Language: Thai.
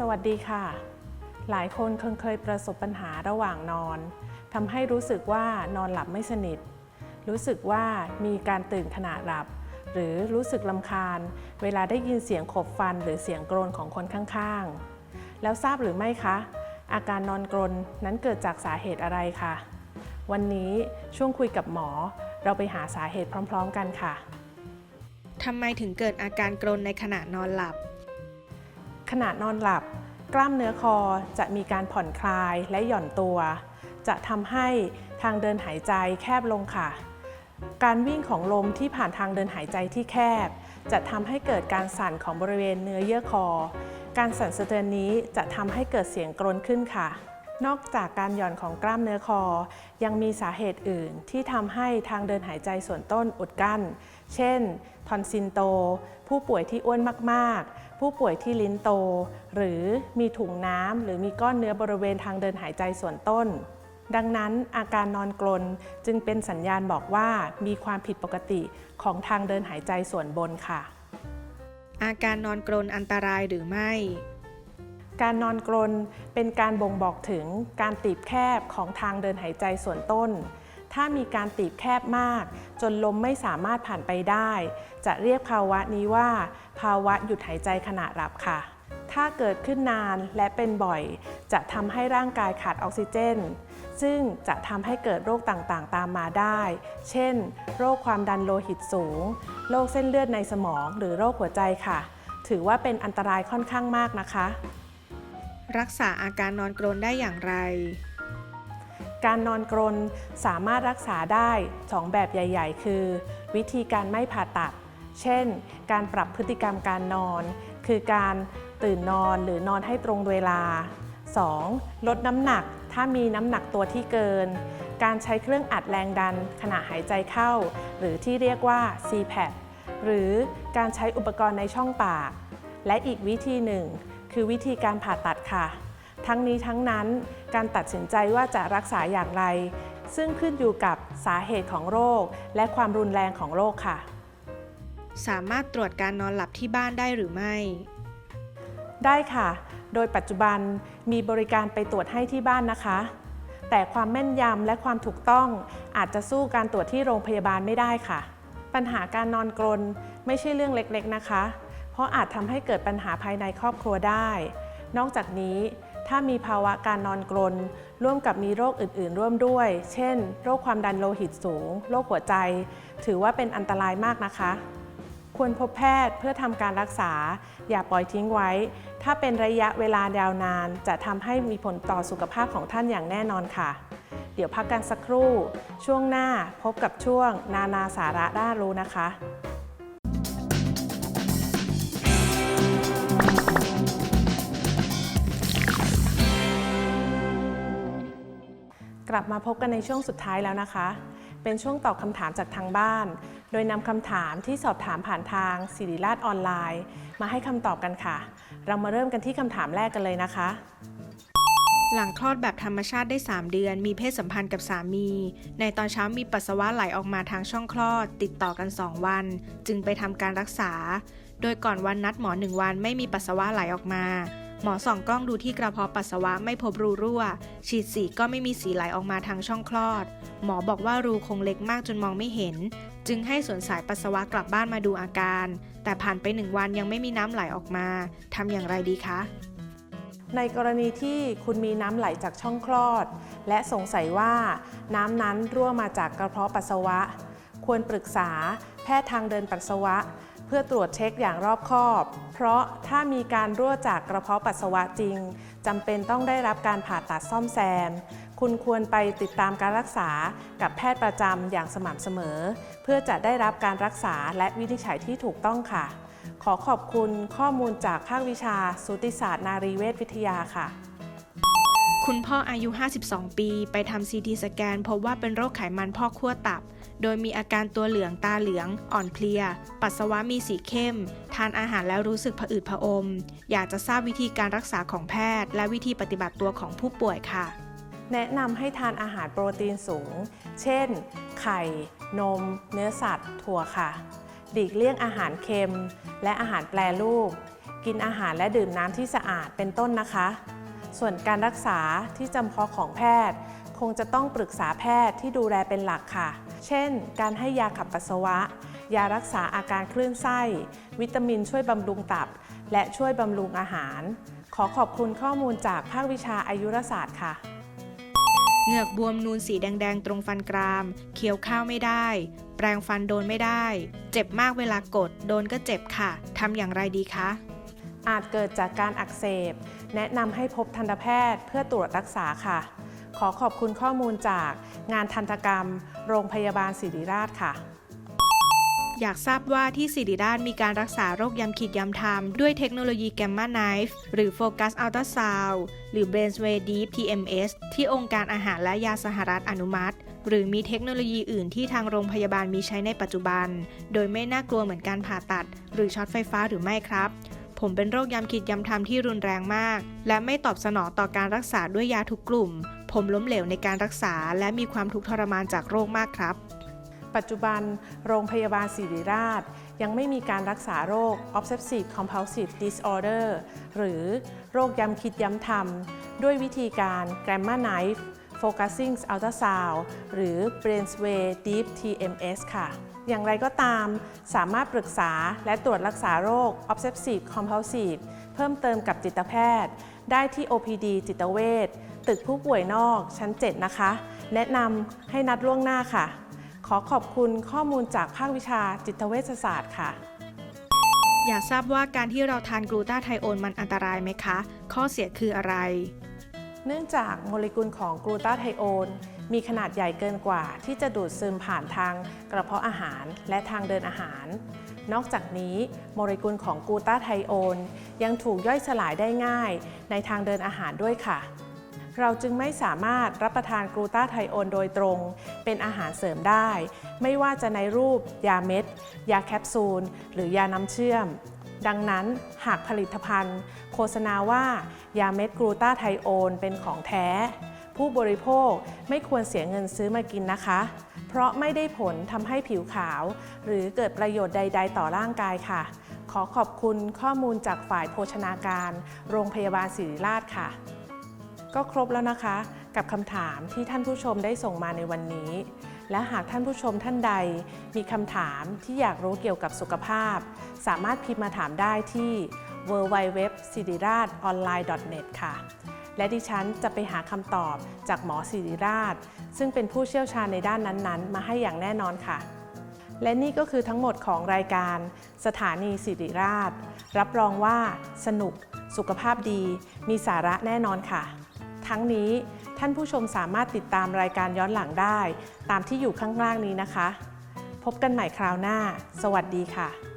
สวัสดีค่ะ หลายคนคงเคยประสบปัญหาระหว่างนอนทำให้รู้สึกว่านอนหลับไม่สนิท รู้สึกว่ามีการตื่นขณะหลับ หรือรู้สึกลำคาญ เวลาได้ยินเสียงขบฟันหรือเสียงกรนของคนข้างๆ แล้วทราบหรือไม่คะ อาการนอนกรนนั้นเกิดจากสาเหตุอะไรคะวันนี้ช่วงคุยกับหมอ เราไปหาสาเหตุพร้อม ๆ กันค่ะทำไมถึงเกิดอาการกรนในขณะนอนหลับ ขณะนอนหลับ กล้ามเนื้อคอจะมีการผ่อนคลายและหย่อนตัว จะทำให้ทางเดินหายใจแคบลงค่ะ การวิ่งของลมที่ผ่านทางเดินหายใจที่แคบ จะทำให้เกิดการสั่นของบริเวณเนื้อเยื่อคอ การสั่นสะเทือนนี้จะทำให้เกิดเสียงกรนขึ้นค่ะนอกจากการหย่อนของกล้ามเนื้อคอ ยังมีสาเหตุอื่นที่ทำให้ทางเดินหายใจส่วนต้นอุดกั้น เช่น ทอนซิลโต ผู้ป่วยที่อ้วนมากๆ ผู้ป่วยที่ลิ้นโต หรือมีถุงน้ำหรือมีก้อนเนื้อบริเวณทางเดินหายใจส่วนต้น ดังนั้นอาการนอนกรนจึงเป็นสัญญาณบอกว่ามีความผิดปกติของทางเดินหายใจส่วนบนค่ะ อาการนอนกรนอันตรายหรือไม่ การนอนกรนเป็นการบ่งบอกถึงการตีบแคบของทางเดินหายใจส่วนต้น ถ้ามีการตีบแคบมาก จนลมไม่สามารถผ่านไปได้ จะเรียกภาวะนี้ว่า ภาวะหยุดหายใจขณะหลับค่ะ ถ้าเกิดขึ้นนานและเป็นบ่อย จะทำให้ร่างกายขาดออกซิเจน ซึ่งจะทำให้เกิดโรคต่างๆ ตามมาได้ เช่น โรคความดันโลหิตสูง โรคเส้นเลือดในสมอง หรือโรคหัวใจค่ะ ถือว่าเป็นอันตรายค่อนข้างมากนะคะ รักษาอาการนอนกรนได้อย่างไร การนอนกรนสามารถรักษาได้ 2 แบบใหญ่ ๆ คือ วิธีการไม่ผ่าตัด เช่น การปรับพฤติกรรมการนอน คือการตื่นนอนหรือนอนให้ตรงเวลา 2. ลดน้ำหนักถ้ามีน้ำหนักตัวที่เกิน การใช้เครื่องอัดแรงดันขณะหายใจเข้า หรือที่เรียกว่า CPAP หรือการใช้อุปกรณ์ในช่องปาก และอีกวิธีหนึ่ง คือวิธีการผ่าตัดค่ะ ทั้งนี้ทั้งนั้นการตัดสินใจว่าจะรักษาอย่างไร ซึ่งขึ้นอยู่กับสาเหตุของโรค และความรุนแรงของโรคค่ะ สามารถตรวจการนอนหลับที่บ้านได้หรือไม่ ได้ค่ะ โดยปัจจุบันมีบริการไปตรวจให้ที่บ้านนะคะ แต่ความแม่นยำและความถูกต้องอาจจะสู้การตรวจที่โรงพยาบาลไม่ได้ค่ะ ปัญหาการนอนกรนไม่ใช่เรื่องเล็กๆนะคะ เพราะอาจทำให้เกิดปัญหาภายในครอบครัวได้ นอกจากนี้ ถ้ามีภาวะการนอนกรน ร่วมกับมีโรคอื่น ๆ ร่วมด้วย เช่น โรคความดันโลหิตสูง โรคหัวใจ ถือว่าเป็นอันตรายมากนะคะ ควรพบแพทย์เพื่อทำการรักษา อย่าปล่อยทิ้งไว้ ถ้าเป็นระยะเวลายาวนาน จะทำให้มีผลต่อสุขภาพของท่านอย่างแน่นอนค่ะ เดี๋ยวพักกันสักครู่ ช่วงหน้าพบกับช่วงนานาสาระน่ารู้นะคะ กลับมาพบกันในช่วงสุดท้ายแล้วนะคะ เป็นช่วงตอบคำถามจากทางบ้าน โดยนำคำถามที่สอบถามผ่านทางสิริราชออนไลน์ มาให้คำตอบกันค่ะ เรามาเริ่มกันที่คำถามแรกกันเลยนะคะ หลังคลอดแบบธรรมชาติได้ 3 เดือน มีเพศสัมพันธ์กับสามี ในตอนเช้ามีปัสสาวะไหลออกมาทางช่องคลอด ติดต่อกัน 2 วัน จึงไปทำการรักษา โดยก่อนวันนัดหมอ 1 วันไม่มีปัสสาวะไหลออกมา หมอส่องกล้องดูที่กระเพาะปัสสาวะไม่พบรูรั่ว ฉีดสีก็ไม่มีสีไหลออกมาทางช่องคลอด หมอบอกว่ารูคงเล็กมากจนมองไม่เห็น จึงให้สวนสายปัสสาวะกลับบ้านมาดูอาการ แต่ผ่านไปหนึ่งวันยังไม่มีน้ำไหลออกมาทำอย่างไรดีคะในกรณีที่คุณมีน้ำไหลจากช่องคลอด และสงสัยว่าน้ำนั้นรั่วมาจากกระเพาะปัสสาวะ ควรปรึกษาแพทย์ทางเดินปัสสาวะ เพื่อตรวจเช็คอย่างรอบคอบ เพราะถ้ามีการรั่วจากกระเพาะปัสสาวะจริงจำเป็นต้องได้รับการผ่าตัดซ่อมแซม คุณควรไปติดตามการรักษากับแพทย์ประจำอย่างสม่ำเสมอ เพื่อจะได้รับการรักษาและวินิจฉัยที่ถูกต้องค่ะ ขอขอบคุณข้อมูลจากภาควิชา สูติศาสตร์นารีเวชวิทยาค่ะคุณพ่ออายุ 52 ปี ไปทำซีทีสแกนพบว่าเป็นโรคไขมันพอกขั้วตับ โดยมีอาการตัวเหลืองตาเหลือง อ่อนเพลีย ปัสสาวะมีสีเข้ม ทานอาหารแล้วรู้สึกผะอืดผะอม อยากจะทราบวิธีการรักษาของแพทย์ และวิธีปฏิบัติตัวของผู้ป่วยค่ะ แนะนำให้ทานอาหารโปรตีนสูง เช่น ไข่ นม เนื้อสัตว์ ถั่วค่ะ หลีกเลี่ยงอาหารเค็ม และอาหารแปรรูป กินอาหารและดื่มน้ำที่สะอาดเป็นต้นนะคะ ส่วนการรักษาที่จำเพาะของแพทย์ คงจะต้องปรึกษาแพทย์ที่ดูแลเป็นหลักค่ะ เช่น การให้ยาขับปัสสาวะ ยารักษาอาการคลื่นไส้ วิตามินช่วยบำรุงตับ และช่วยบำรุงอาหาร ขอขอบคุณข้อมูลจากภาควิชาอายุรศาสตร์ค่ะเหงือกบวมนูนสีแดง ๆ ตรงฟันกราม เคี้ยวข้าวไม่ได้ แปรงฟันโดนไม่ได้ เจ็บมากเวลากด โดนก็เจ็บค่ะ ทำอย่างไรดีคะ อาจเกิดจากการอักเสบ แนะนำให้พบทันตแพทย์เพื่อตรวจรักษาค่ะ ขอขอบคุณข้อมูลจากงานทันตกรรม โรงพยาบาลศิริราชค่ะ อยากทราบว่าที่ศิริราชมีการรักษาโรคยำขีดยำทำด้วยเทคโนโลยีแกมมาไนฟ์หรือโฟกัสอัลตราซาวหรือ Brainwave Deep TMS ที่องค์การอาหารและยาสหรัฐอนุมัติ หรือมีเทคโนโลยีอื่นที่ทางโรงพยาบาลมีใช้ในปัจจุบัน โดยไม่น่ากลัวเหมือนการผ่าตัด หรือช็อตไฟฟ้าหรือไม่ครับผมเป็นโรคยำขีดยำทำที่รุนแรงมาก และไม่ตอบสนองต่อการรักษาด้วยยาทุกกลุ่ม ผมล้มเหลวในการรักษา และมีความทุกข์ทรมานจากโรคมากครับ ปัจจุบันโรงพยาบาลศิริราช ยังไม่มีการรักษาโรค Obsessive Compulsive Disorder หรือโรคย้ำคิดย้ำทำด้วยวิธีการ Gamma Knife Focusing Ultrasound หรือ Brainwave Deep TMS ค่ะ อย่างไรก็ตามสามารถปรึกษาและตรวจรักษาโรค Obsessive Compulsive เพิ่มเติมกับจิตแพทย์ ได้ที่ OPD จิตเวชตึกผู้ป่วยนอกชั้น 7 นะคะ แนะนำให้นัดล่วงหน้าค่ะ ขอขอบคุณข้อมูลจากภาควิชาจิตเวชศาสตร์ค่ะอยากทราบว่าการที่เราทานกลูตาไทโอนมันอันตรายไหมคะ ข้อเสียคืออะไร เนื่องจากโมเลกุลของกลูตาไทโอนมีขนาดใหญ่เกินกว่าที่จะดูดซึมผ่านทางกระเพาะอาหารและทางเดินอาหาร นอกจากนี้โมเลกุลของกลูตาไทโอนยังถูกย่อยสลายได้ง่ายในทางเดินอาหารด้วยค่ะ เราจึงไม่สามารถรับประทานกลูตาไทโอนโดยตรง เป็นอาหารเสริมได้ ไม่ว่าจะในรูป ยาเม็ด ยาแคปซูล หรือยาน้ำเชื่อม ดังนั้นหากผลิตภัณฑ์ โฆษณาว่ายาเม็ดกลูตาไทโอนเป็นของแท้ ผู้บริโภคไม่ควรเสียเงินซื้อมากินนะคะ เพราะไม่ได้ผลทำให้ผิวขาว หรือเกิดประโยชน์ใด ๆ ต่อร่างกายค่ะ ขอขอบคุณข้อมูลจากฝ่ายโภชนาการ โรงพยาบาลศิริราชค่ะ ก็ครบแล้วนะคะ กับคำถามที่ท่านผู้ชมได้ส่งมาในวันนี้ และหากท่านผู้ชมท่านใดมีคำถามที่อยากรู้เกี่ยวกับสุขภาพ สามารถพิมพ์มาถามได้ที่ w w w s i r i r a t o n l i n e n e t ค่ะ และดิฉันจะไปหาคำตอบจากหมอศิริราช ซึ่งเป็นผู้เชี่ยวชาญในด้านนั้นๆ มาให้อย่างแน่นอนค่ะ และนี่ก็คือทั้งหมดของรายการ สถานีสิริราช รับรองว่าสนุก สุขภาพดี มีสาระแน่นอนค่ะ ทั้งนี้ท่านผู้ชมสามารถติดตามรายการย้อนหลังได้ ตามที่อยู่ข้างล่างนี้นะคะ พบกันใหม่คราวหน้า สวัสดีค่ะ